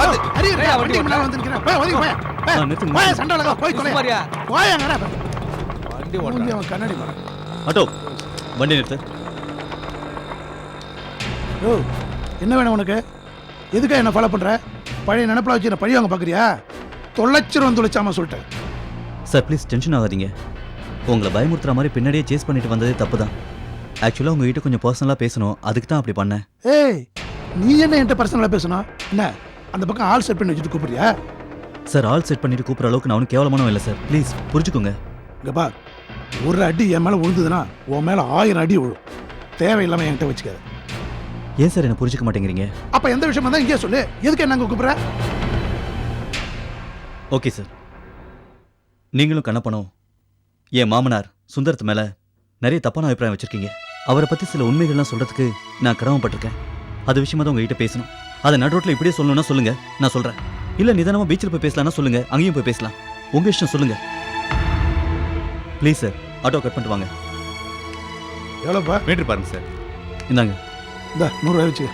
வண்டி முன்னால வந்து நிக்கிறேன். போய், போய். போய், போய். சண்டை வளர்க்காத, போய். சும்மாரியா? போயாங்கடா. வண்டி அவன் கண்ணாடி. ஆட்டோ வண்டி நிறுத்து யோ, என்ன வேணும் உனக்கு எதுக்கா என்ன ஃபாலோ பண்ற பழைய நினப்பில் வச்சு என்ன பழி வாங்க பார்க்குறியா தொலைச்சிரும் தொலைச்சாம சொல்லிட்டேன் சார் ப்ளீஸ் டென்ஷன் ஆகாதீங்க உங்களை பயமுறுத்துற மாதிரி பின்னாடியே சேஸ் பண்ணிட்டு வந்ததே தப்பு தான் ஆக்சுவலாக உங்ககிட்ட கொஞ்சம் பர்சனலாக பேசணும் அதுக்கு தான் அப்படி பண்ணேன் ஏய் நீ என்ன என்கிட்ட பர்சனலாக பேசணும் என்ன அந்த பக்கம் ஆள் செட் பண்ணி வச்சுட்டு கூப்பிடுறியா? சார் ஆல் செட் பண்ணிட்டு கூப்பிட்ற அளவுக்கு நான் ஒன்றும் கேவலமானவன் இல்லை சார். ப்ளீஸ் புரிஞ்சுக்கோங்க. இங்க பார். ஒரு அடி என் மேலே விழுந்ததுன்னா உன் மேலே ஆயிரம் அடி விழும் தேவையில்லாமல் என்கிட்ட வச்சுக்காத. ஏன் சார் என்ன புரிஞ்சுக்க மாட்டேங்கிறீங்க? அப்போ எந்த விஷயம் தான் இங்கே சொல்லு. எதுக்கு என்ன கூப்பிட்ற? ஓகே சார் நீங்களும் கண்ணப்பனும் என் மாமனார் சுந்தரத்து மேலே நிறைய தப்பான அபிப்பிராயம் வச்சிருக்கீங்க. அவரை பற்றி சில உண்மைகள்லாம் சொல்கிறதுக்கு நான் கடமைப்பட்டிருக்கேன் அது விஷயமா தான் உங்ககிட்ட பேசணும். அதை நடுரோட்டில் இப்படியே சொல்லணும்னா சொல்லுங்க. நான் சொல்கிறேன் இல்லை நிதானமாக பீச்சில் போய் பேசலாம்னா சொல்லுங்க. அங்கேயும் போய் பேசலாம். உங்கள் இஷ்டம் சொல்லுங்க. ப்ளீஸ் சார் ஆட்டோ கட் பண்ணிட்டு வாங்க. எவ்வளோப்பா மீட்டர் பாருங்க சார் இந்தாங்க. இந்த நூறுரூவா வச்சு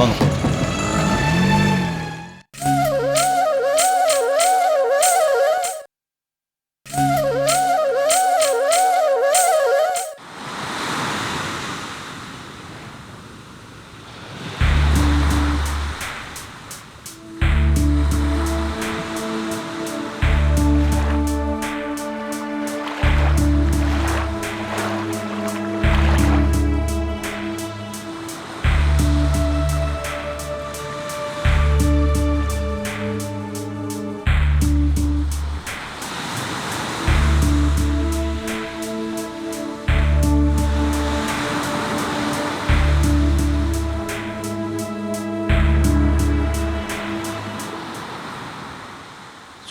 வாங்க.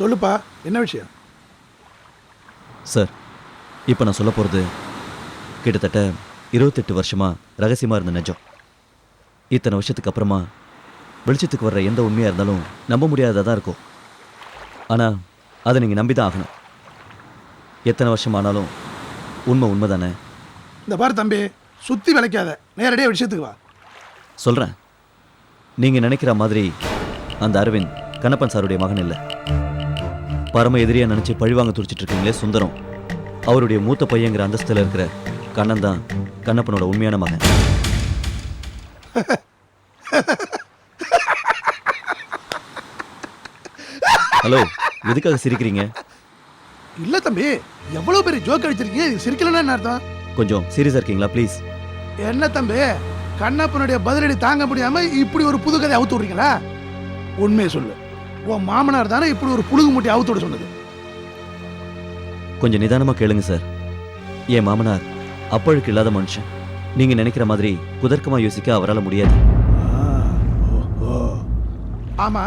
சொல்லுப்பா என்ன விஷயம்? சார் இப்போ நான் சொல்ல போகிறது கிட்டத்தட்ட இருபத்தெட்டு வருஷமாக ரகசியமாக இருந்த நிஜம். இத்தனை வருஷத்துக்கு அப்புறமா வெளிச்சத்துக்கு வர்ற எந்த உண்மையாக இருந்தாலும் நம்ப முடியாததாக இருக்கும். ஆனால் அதை நீங்கள் நம்பி தான் ஆகணும். எத்தனை வருஷம் ஆனாலும் உண்மை உண்மை தானே இந்த பாரு தம்பி சுற்றி விளைக்காத. நேரடியாக விஷயத்துக்கு வா. சொல்கிறேன் நீங்கள் நினைக்கிற மாதிரி அந்த அரவிந்த் கண்ணப்பன் சாருடைய மகன் இல்லை. பரம எதிரியா நினச்சி பழிவாங்க துடிச்சிட்டு இருக்கீங்களே சுந்தரம். அவருடைய மூத்த பையங்கிற அந்தஸ்தில் இருக்கிற கண்ணன் தான் கண்ணப்பனோட உண்மையான மகன். ஹலோ எதுக்காக சிரிக்கிறீங்க? இல்லை தம்பி எவ்வளோ பெரிய ஜோக் அடிச்சிருக்கீங்க? இது சிரிக்கலன்னா என்ன அர்த்தம்? கொஞ்சம் சீரியஸாக இருக்கீங்களா ப்ளீஸ் என்ன தம்பி கண்ணப்பனுடைய பதிலடி தாங்க முடியாம இப்படி ஒரு புது கதை அவுத்து விடுறீங்களா? உண்மையை சொல்லு. உன் மாமனார் தானே இப்படி ஒரு புழுகு மூட்டை அவுத்து விட சொன்னது? கொஞ்சம் நிதானமாக கேளுங்க சார். என் மாமனார் அப்பழுக்கு இல்லாத மனுஷன். நீங்கள் நினைக்கிற மாதிரி குதர்க்கமாக யோசிக்க அவரால் முடியாது. ஆமா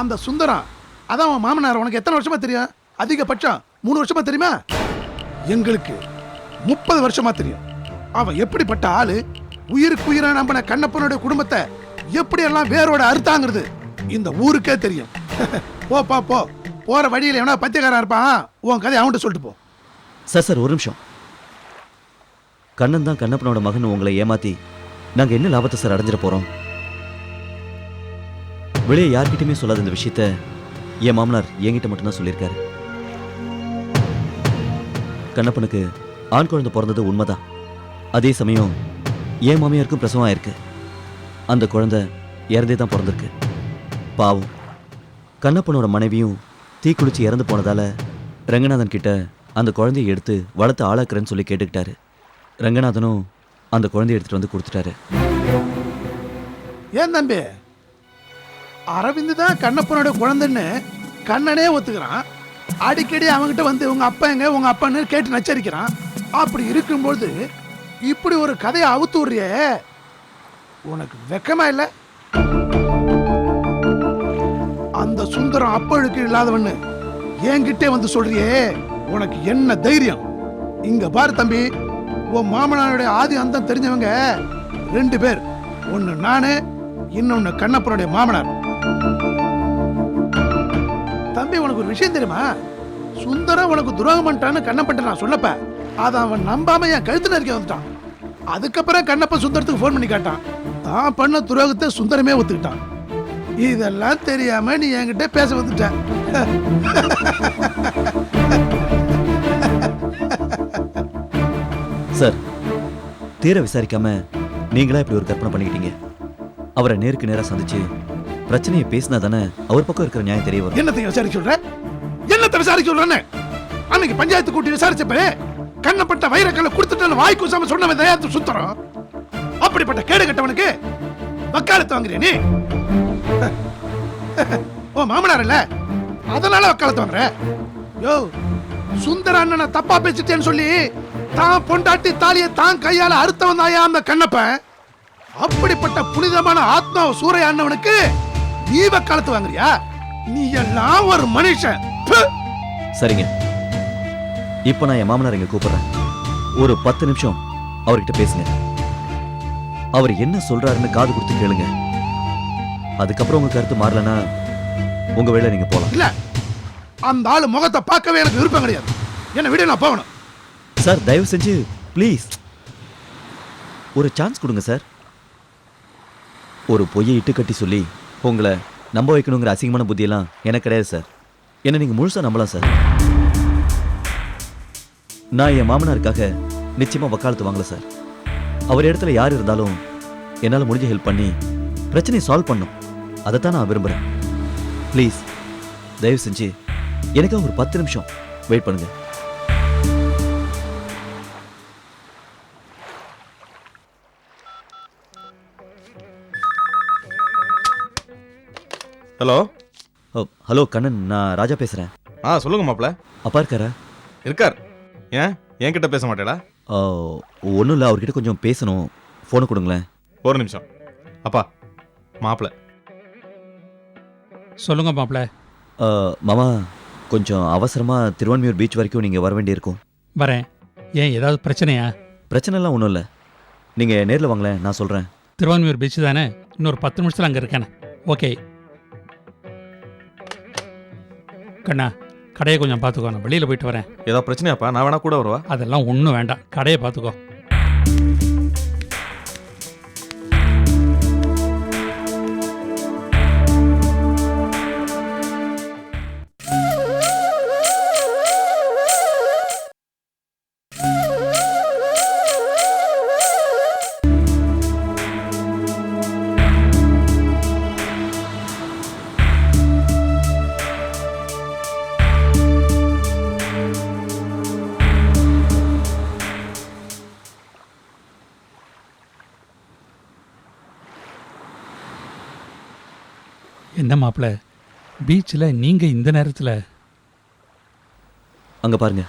அந்த சுந்தரம் அதான் உன் மாமனார். உனக்கு எத்தனை வருஷமா தெரியும்? அதிகபட்சம் மூணு வருஷமா தெரியுமா? எங்களுக்கு முப்பது வருஷமா தெரியும். அவன் எப்படிப்பட்ட ஆளு? உயிருக்கு உயிரா நம்பின கண்ணப்பனுடைய குடும்பத்தை எப்படியெல்லாம் வேரோட அறுத்தாங்கிறது? இந்த ஊருக்கே தெரியும். போப்பா போ போற வழியில எவனா பத்தியக்காரன் இருப்பான்? உன் கதையை அவன்கிட்ட சொல்லிட்டு போ. சார் சார் ஒரு நிமிஷம். கண்ணன் தான் கண்ணப்பனோட மகன் உங்களை ஏமாத்தி நாங்கள் என்ன லாபத்தை சார் அடைஞ்சிட போகிறோம் வெளியே யார்கிட்டயுமே சொல்லாத இந்த விஷயத்த என் மாமனார் என்கிட்ட மட்டும்தான் சொல்லியிருக்காரு. கண்ணப்பனுக்கு ஆண் குழந்தை பிறந்தது உண்மைதான். அதே சமயம் என் மாமியாருக்கும் பிரசவம் ஆயிருக்கு. அந்த குழந்தை இறந்தே தான் பிறந்திருக்கு. பாவம் கண்ணப்பனோட மனைவியும் தீக்குளிச்சு இறந்து போனதால ரங்கநாதன் கிட்ட அந்த குழந்தையை எடுத்து வளர்த்து ஆளாக்குறேன்னு சொல்லி கேட்டுக்கிட்டாரு. ரங்கநாதனும் அந்த குழந்தைய எடுத்துட்டு வந்து கொடுத்துட்டாரு. ஏன் தம்பி? அரவிந்த் தான் கண்ணப்பனோட குழந்தைன்னு கண்ணனே ஒத்துக்கிறான். அடிக்கடி அவங்ககிட்ட வந்து உங்க அப்பா எங்க உங்க அப்பான்னு கேட்டு நச்சரிக்கிறான். அப்படி இருக்கும்போது இப்படி ஒரு கதையை அவுத்து விடுறியே. உனக்கு வெக்கமா இல்லை? அந்த சுந்தரம் அப்பழுக்கு இல்லாதவன்னு என்கிட்டே வந்து சொல்றியே உனக்கு என்ன தைரியம்? இங்க பாரு தம்பி உன் மாமனாருடைய ஆதி அந்தம் தெரிஞ்சவங்க ரெண்டு பேர். ஒன்னு நானு இன்னொன்னு கண்ணப்பனுடைய மாமனார். தம்பி உனக்கு ஒரு விஷயம் தெரியுமா? சுந்தரம் உனக்கு துரோகம் பண்ணிட்டான்னு கண்ணப்பட்ட நான் சொல்லப்ப அதை அவன் நம்பாம என் கழுத்துல இருக்க வந்துட்டான். அதுக்கப்புறம் கண்ணப்ப சுந்தரத்துக்கு ஃபோன் பண்ணி கேட்டான். தான் பண்ண துரோகத்தை சுந்தரமே ஒத்துக்கிட்டான். இதெல்லாம் தெரியாம நீ என்கிட்ட பேச வந்துட்ட. சார் தீர விசாரிக்காம நீங்களா இப்படி ஒரு கற்பனை பண்ணிக்கிட்டீங்க? அவரை நேருக்கு நேரா சந்திச்சு பிரச்சனையை பேசினா தானே அவர் பக்கம் இருக்கிற நியாயம் தெரிய வரும். என்னத்தை விசாரிக்க சொல்ற? என்னத்தை விசாரிக்க சொல்றேன்னு? அன்னைக்கு பஞ்சாயத்து கூட்டி விசாரிச்சப்ப கண்ணப்பட்ட வைரக்கல்ல கொடுத்துட்டு வாய் கூசாம சொன்னவன் தயாரித்து சுத்தரம் அப்படிப்பட்ட கேடு கட்டவனுக்கு வக்காலத்து வாங்குறிய நீ ஓ மாமனார் இல்ல? அதனால வக்காலத்து வாங்குற? யோ சுந்தர அண்ணனை தப்பா பேசிட்டேன்னு சொல்லி தான் பொண்டாட்டி தாலியை தான் கையால அறுத்தவன் தாயா அந்த கண்ணப்பன் அப்படிப்பட்ட புனிதமான ஆத்மா சூறையாண்டவனுக்கு நீ வக்காலத்து வாங்குறியா? நீ எல்லாம் ஒரு மனுஷன். சரிங்க. இப்போ நான் என் மாமனார் இங்க கூப்பிடுறேன். ஒரு பத்து நிமிஷம் அவர்கிட்ட பேசுங்க. அவர் என்ன சொல்றாருன்னு காது கொடுத்து கேளுங்க. அதுக்கப்புறம் உங்க கருத்து மாறலன்னா உங்க வேலை நீங்க போலாம். இல்ல. அந்த ஆளு முகத்தை பார்க்கவே எனக்கு விருப்பம் கிடையாது. என்ன விட நான் போகணும். சார் தயவு செஞ்சு ப்ளீஸ் ஒரு சான்ஸ் கொடுங்க சார். ஒரு பொய்யை இட்டு கட்டி சொல்லி உங்களை நம்ப வைக்கணுங்கிற அசிங்கமான புத்தியெல்லாம் எனக்கு கிடையாது சார். என்ன நீங்கள் முழுசாக நம்பலாம் சார். நான் என் மாமனாருக்காக நிச்சயமாக வக்காலத்து வாங்கல சார். அவர் இடத்துல யார் இருந்தாலும் என்னால் முடிஞ்ச ஹெல்ப் பண்ணி பிரச்சனையை சால்வ் பண்ணும். அதைத்தான் நான் விரும்புகிறேன் ப்ளீஸ் தயவு செஞ்சு எனக்காக ஒரு பத்து நிமிஷம் வெயிட் பண்ணுங்க. Hello oh hello Kannan. நான் ராஜா பேசுகிறேன் ஆ சொல்லுங்க மாப்ள அப்பா இருக்காரா? இருக்கார். ஏன்? என்கிட்ட பேச மாட்டேடா. ஒன்றும் இல்லை. அவர்கிட்ட கொஞ்சம் பேசணும். ஃபோனை கொடுங்களேன். ஒரு நிமிஷம். அப்பா மாப்பிள. சொல்லுங்க மாப்ள ஆ, மாமா கொஞ்சம் அவசரமாக திருவான்மியூர் பீச் வரைக்கும் நீங்கள் வர வேண்டியிருக்கும். வரேன். ஏன் ஏதாவது பிரச்சனையா? பிரச்சனைலாம் ஒன்றும் இல்லை. நீங்கள் நேரில் வாங்களேன் நான் சொல்கிறேன் திருவான்மியூர் பீச் தானே? இன்னொரு பத்து நிமிஷத்தில் அங்கே இருக்கேன். ஓகே. கண்ணா கடையை கொஞ்சம் பார்த்துக்கோ நான் வெளியில் போயிட்டு வரேன். ஏதாவது பிரச்சனையாப்பா? நான் வேணா கூட வருவா. அதெல்லாம் ஒன்றும் வேண்டாம். கடையை பார்த்துக்கோ. என்ன மாப்ள பீச்சில் நீங்கள் இந்த நேரத்தில். அங்கே பாருங்க.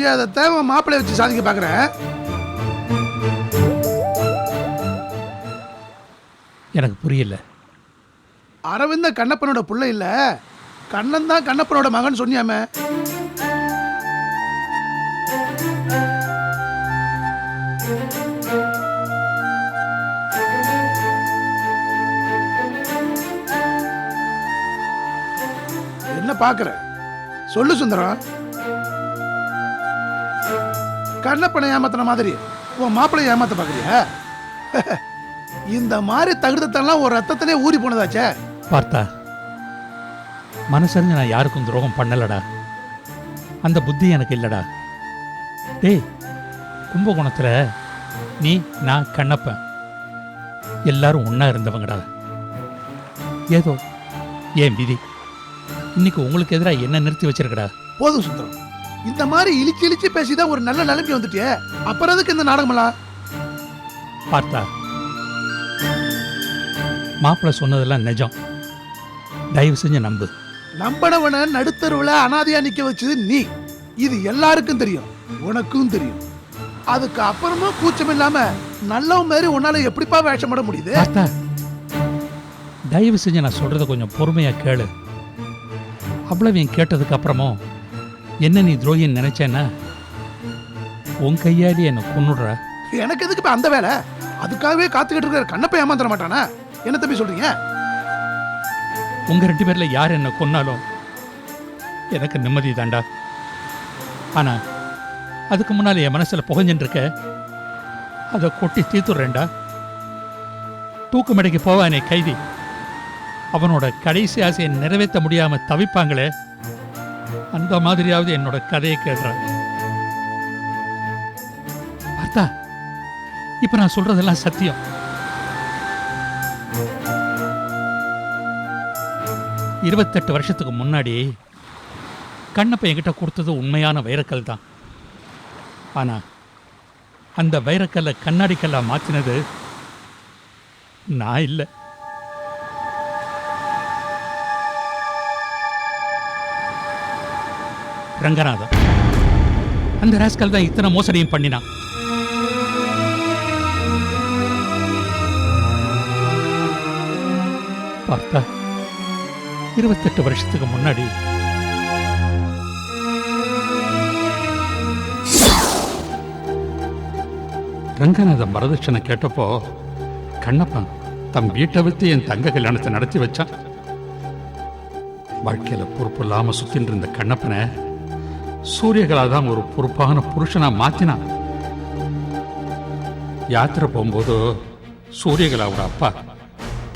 முடியாதத உன் மாப்பிள்ளைய வச்சு சாதிக்க பாக்குற எனக்கு புரியல. அரவிந்த கண்ணப்பனோட புள்ள இல்ல. கண்ணன் தான் கண்ணப்பனோட மகன் சொன்னியாமே. என்ன பாக்குற சொல்லு சுந்தரம். கண்ணப்பனை ஏமாத்தின மாதிரி உன் மாப்பிள்ளை ஏமாத்த பாக்குறியா இந்த மாதிரி தகுதத்தெல்லாம் ஒரு ரத்தத்திலே ஊறி போனதாச்சே. பார்த்தா மனசறிஞ்சு நான் யாருக்கும் துரோகம் பண்ணலடா. அந்த புத்தி எனக்கு இல்லடா. டேய் கும்பகோணத்தில் நீ நான் கண்ணப்பன். எல்லாரும் ஒன்றா இருந்தவங்கடா. ஏதோ ஏன் விதி? இன்னைக்கு உங்களுக்கு எதிராக என்ன நிறுத்தி வச்சிருக்கடா? போதும் சுந்தரம். இந்த மாதிரி இழிச்சு இழிச்சு பேசிதான் ஒரு நல்ல நிலைமை வந்துட்டியே. அப்புறம் எதுக்கு இந்த நாடகமெல்லாம்? பார்த்தா மாப்பிள்ளை சொன்னதெல்லாம் நிஜம். தயவு செஞ்சு நம்பு. நம்பனவனை நடுத்தருவுல அனாதையா நிக்க வச்சது நீ. இது எல்லாருக்கும் தெரியும். உனக்கும் தெரியும். அதுக்கு அப்புறமும் கூச்சம் இல்லாம நல்லவன் மாதிரி உன்னால எப்படிப்பா வேஷம் போட முடியுது? பார்த்தா தயவு செஞ்சு நான் சொல்கிறத கொஞ்சம் பொறுமையாக கேளு. அவ்வளவையும் கேட்டதுக்கு அப்புறமும் என்ன நீ துரோகின்னு நினைச்சேன்னா? உன் கையாடி என்னை கொன்னுடுற. எனக்கு எதுக்கு இப்ப அந்த வேலை? அதுக்காகவே காத்துக்கிட்டு இருக்கிற கண்ணப்பை ஏமாந்துட மாட்டானா? என்ன தம்பி சொல்றீங்க? உங்க ரெண்டு பேர்ல யார் என்ன கொன்னாலும் எனக்கு நிம்மதி தாண்டா ஆனா அதுக்கு முன்னால என் மனசுல புகஞ்சுட்டு இருக்க அதை கொட்டி தீத்துடுறேன்டா. தூக்கு மேடைக்கு போவானே கைதி. அவனோட கடைசி ஆசையை நிறைவேற்ற முடியாம தவிப்பாங்களே. அந்த மாதிரியாவது என்னோட கதையை கேடுறாங்க பார்த்தா இப்ப நான் சொல்றதெல்லாம் சத்தியம். இருபத்தெட்டு வருஷத்துக்கு முன்னாடி கண்ணப்ப என்கிட்ட கொடுத்தது உண்மையான வைரக்கல் தான். ஆனா அந்த வைரக்கல்லை கண்ணாடி மாற்றினது மாத்தினது நான் இல்லை. ரங்கநாதன். அந்த ராஸ்கல் தான் இத்தனை மோசடியும் பண்ணினான். பார்த்தா இருபத்தெட்டு வருஷத்துக்கு முன்னாடி ரங்கநாதன் வரதட்சணை கேட்டப்போ கண்ணப்பன் தம் வீட்டை விட்டு என் தங்க கல்யாணத்தை நடத்தி வச்சான். வாழ்க்கையில பொறுப்பு இல்லாம சுத்தின்னு இருந்த கண்ணப்பனை சூரியகலா தான் ஒரு பொறுப்பான புருஷனாக மாற்றினான் யாத்திரை போகும்போது சூரியகலாவோட அப்பா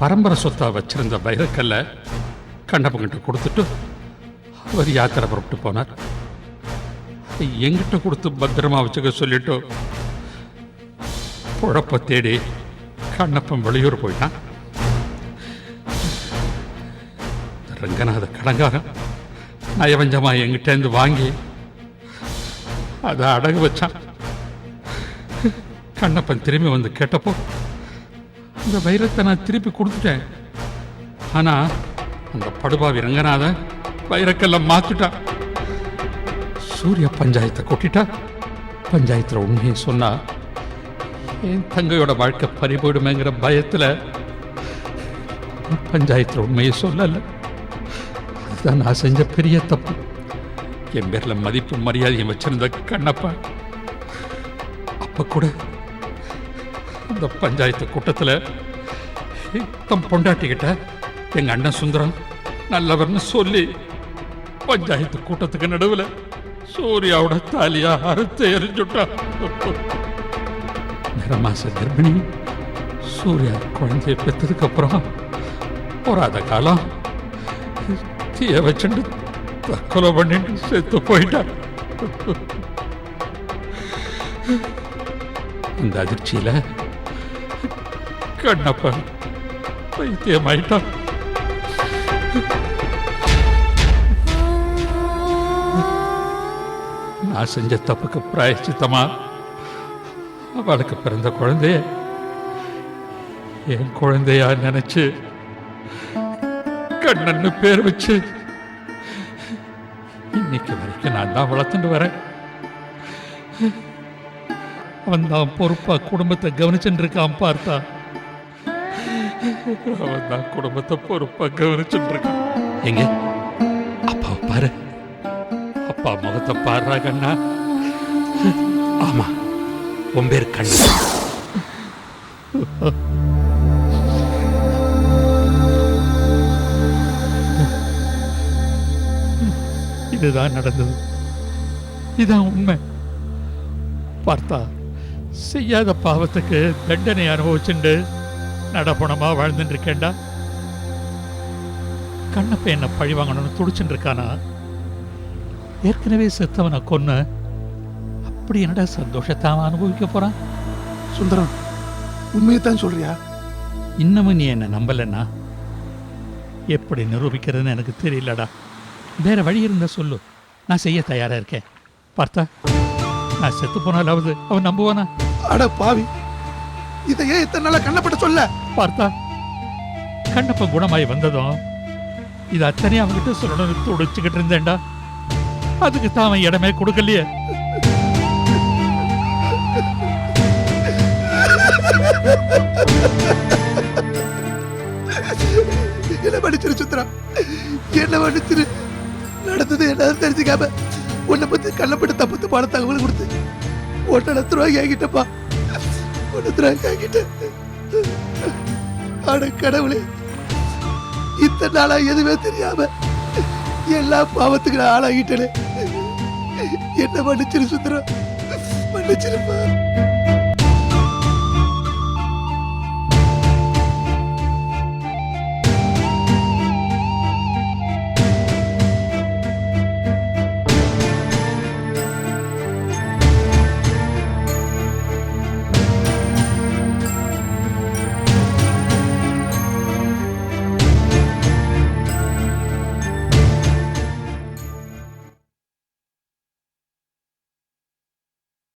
பரம்பரை சொத்தாக வச்சிருந்த வைரக்கல்லை கண்ணப்பங்கிட்ட கொடுத்துட்டு அவர் யாத்திரை புறப்பட்டு போனார். எங்கிட்ட கொடுத்து பத்திரமா வச்சுக்க சொல்லிட்டு குழப்ப தேடி கண்ணப்பன் வெளியூர் போயிட்டான். ரங்கநாத கடங்காரன் நயவஞ்சமாக எங்கிட்டேருந்து வாங்கி அதை அடகு வச்சான். கண்ணப்பன் திரும்பி வந்து கேட்டப்போ இந்த வைரத்தை நான் திருப்பி கொடுத்துட்டேன். ஆனா அந்த படுபாவி ரங்கநாதன் வைரக்கெல்லாம் மாற்றிட்டான் சூரிய பஞ்சாயத்தை கொட்டிட்டா. பஞ்சாயத்தில் உண்மையை சொன்னா என் தங்கையோட வாழ்க்கை பறிபோயிடுமேங்கிற பயத்தில் பஞ்சாயத்தில் உண்மையை சொல்லலை. அதுதான் நான் செஞ்ச பெரிய தப்பு. என் பேர்ல மதிப்பு மரியாதையும் வச்சிருந்த கண்ணப்பா அப்ப கூட இந்த பஞ்சாயத்து கூட்டத்துல தம் பொண்டாட்டிக்கிட்ட எங்கள் அண்ணன் சுந்தரம் நல்லவர்னு சொல்லி பஞ்சாயத்து கூட்டத்துக்கு நடுவுல சூர்யாவோட தாலியா அறுத்து எரிஞ்சுட்டான் நிறமாச கர்ப்பிணி சூர்யா குழந்தைய பெற்றதுக்கு அப்புறம் போராத காலம் தீய வச்சுட்டு தற்கொலை பண்ணிட்டு செத்து போயிட்டா அந்த அதிர்ச்சியில பைத்தியம் ஆயிட்டான் நான் செஞ்ச தப்புக்கு பிராயச்சித்தமா அவளுக்கு பிறந்த குழந்தைய என் குழந்தையா நினைச்சு கண்ணன்னு பேர் வச்சு இன்னைக்கு வரைக்கும் நான் தான் வளர்த்துட்டு வரேன். அவன் தான் பொறுப்பா குடும்பத்தை கவனிச்சுட்டு இருக்கான் பார்த்தா. அவன் தான் குடும்பத்தை பொறுப்பா கவனிச்சுட்டு இருக்கான். எங்க? அப்பா பாரு. அப்பா முகத்தை பாடுறா கண்ணா. ஆமா உன் பேர் கண்ணா. இதுதான் நடந்தது. இதான் உண்மை. பார்த்தா செய்யாத பாவத்துக்கு தண்டனை அனுபவிச்சுண்டு நடப்பணமா வாழ்ந்துட்டு இருக்கேன்டா கண்ணப்ப என்ன பழி வாங்கணும்னு துடிச்சுட்டு இருக்கானா ஏற்கனவே செத்தவனை கொன்னு அப்படி என்னடா சந்தோஷத்தை அவன் அனுபவிக்க போறான்? சுந்தரம் உண்மையைத்தான் சொல்றியா? இன்னமும் நீ என்ன நம்பலன்னா? எப்படி நிரூபிக்கிறதுன்னு எனக்கு தெரியலடா. வேற வழி இருந்தா சொல்லு. நான் செய்ய தயாரா இருக்கேன். பார்த்தா நான் செத்து போனாலாவது அவன் நம்புவானா? அட பாவி இதை ஏன் இத்தனை நாளா கண்ணப்பட்ட சொல்ல. பார்த்தா கண்ணப்ப குணமாய் வந்ததும் இது அத்தனை அவன்கிட்ட சொல்லணும்னு துடிச்சுக்கிட்டு இருந்தேன்டா. அதுக்கு தான் அவன் இடமே கொடுக்கலையே. என்ன மன்னிச்சிரு? நடந்தது என்னன்னு தெரிஞ்சுக்காம உன்னை பத்தி கள்ளப்பட்டு தப்பு தப்பான தகவல் கொடுத்து. ஒன்றை லட்ச ரூபாய்க்கு ஆகிட்டப்பா ஒன்று லட்ச ரூபாய்க்கு அட கடவுளே. இத்தனை நாளா எதுவுமே தெரியாம எல்லா பாவத்துக்கு நான் ஆளாகிட்டேனே. என்ன மன்னிச்சிரு சுந்தரம்? மன்னிச்சிருப்பா.